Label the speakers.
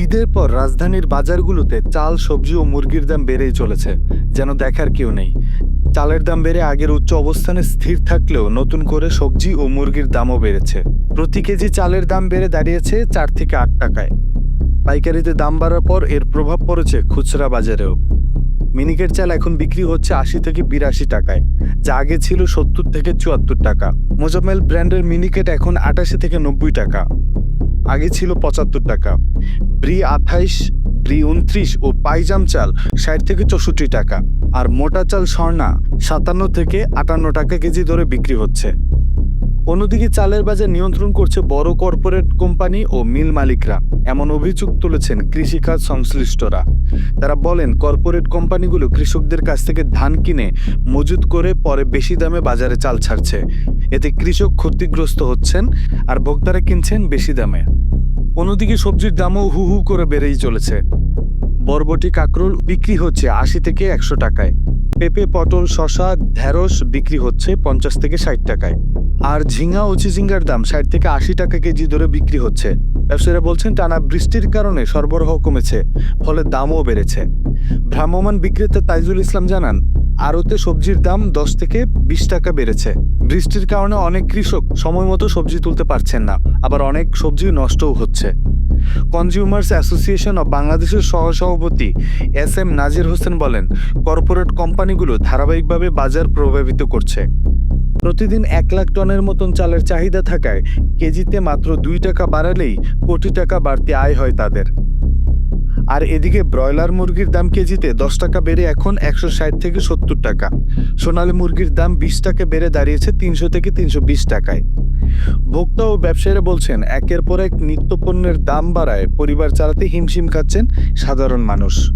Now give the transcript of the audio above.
Speaker 1: ঈদের পর রাজধানীর বাজারগুলোতে চাল, সবজি ও মুরগির দাম বেড়েই চলেছে, যেন দেখার কেউ নেই। চালের দাম বেড়ে আগের উচ্চ অবস্থানে স্থির থাকলেও নতুন করে সবজি ও মুরগির দামও বেড়েছে। প্রতি কেজি চালের দাম বেড়ে দাঁড়িয়েছে চার থেকে আট টাকায়। পাইকারিতে দাম বাড়ার পর এর প্রভাব পড়েছে খুচরা বাজারেও। মিনিকেট চাল এখন বিক্রি হচ্ছে আশি থেকে বিরাশি টাকায়, যা আগে ছিল সত্তর থেকে চুয়াত্তর টাকা। মোজামেল ব্র্যান্ডের মিনিকেট এখন আটাশি থেকে নব্বই টাকা। আগে ছিল পঁচাত্তর টাকা। ব্রি আঠাইশ, ব্রি উনত্রিশ ও পাইজাম চাল ষাট থেকে চৌষট্টি টাকা। আর মোটা চাল স্বর্ণা সাতান্ন থেকে আটান্ন টাকা কেজি ধরে বিক্রি হচ্ছে। অন্যদিকে চালের বাজার নিয়ন্ত্রণ করছে বড় কর্পোরেট কোম্পানি ও মিল মালিকরা, এমন অভিযোগ তুলেছেন কৃষিকাজ সংশ্লিষ্টরা। তারা বলেন, কর্পোরেট কোম্পানিগুলো কৃষকদের কাছ থেকে ধান কিনে মজুত করে পরে বেশি দামে বাজারে চাল ছাড়ছে। এতে কৃষক ক্ষতিগ্রস্ত হচ্ছেন আর ভোক্তারা কিনছেন বেশি দামে। অন্যদিকে সবজির দামও হু হু করে বেড়েই চলেছে। বরবটি কাঁকরোল বিক্রি হচ্ছে আশি থেকে একশো টাকায়। পেঁপে, পটল শশা ঢেঁড়স বিক্রি হচ্ছে পঞ্চাশ থেকে ষাট টাকায়। আর ঝিঙ্গা ও চিচিঙ্গার দাম ষাট থেকে আশি টাকা কেজি ধরে বিক্রি হচ্ছে। ব্যবসায়ীরা বলছেন, টানা বৃষ্টির কারণে সরবরাহ কমেছে, ফলে দামও বেড়েছে। ভ্রাম্যমান বিক্রেতা তাইজুল ইসলাম জানান, আড়তে সবজির দাম দশ থেকে বিশ টাকা বেড়েছে। বৃষ্টির কারণে অনেক কৃষক সময় মতো সবজি তুলতে পারছেন না, আবার অনেক সবজি নষ্টও হচ্ছে। কনজিউমার্স অ্যাসোসিয়েশন অব বাংলাদেশের সহসভাপতি এস এম নাজির হোসেন বলেন, কর্পোরেট কোম্পানিগুলো ধারাবাহিকভাবে বাজার প্রভাবিত করছে। প্রতিদিন এক লাখ টনের মতন চালের চাহিদা থাকায় কেজিতে মাত্র দুই টাকা বাড়ালেই কোটি টাকা বাড়তি আয় হয় তাদের। আর এদিকে ব্রয়লার মুরগির দাম কেজিতে দশ টাকা বেড়ে এখন একশো ষাট থেকে সত্তর টাকা। সোনালী মুরগির দাম বিশ টাকা বেড়ে দাঁড়িয়েছে তিনশো থেকে তিনশো বিশ টাকায়। ভোক্তা ও ব্যবসায়ীরা বলছেন, একের পর এক নিত্যপণ্যের দাম বাড়ায়, পরিবার চালাতে হিমশিম খাচ্ছেন সাধারণ মানুষ।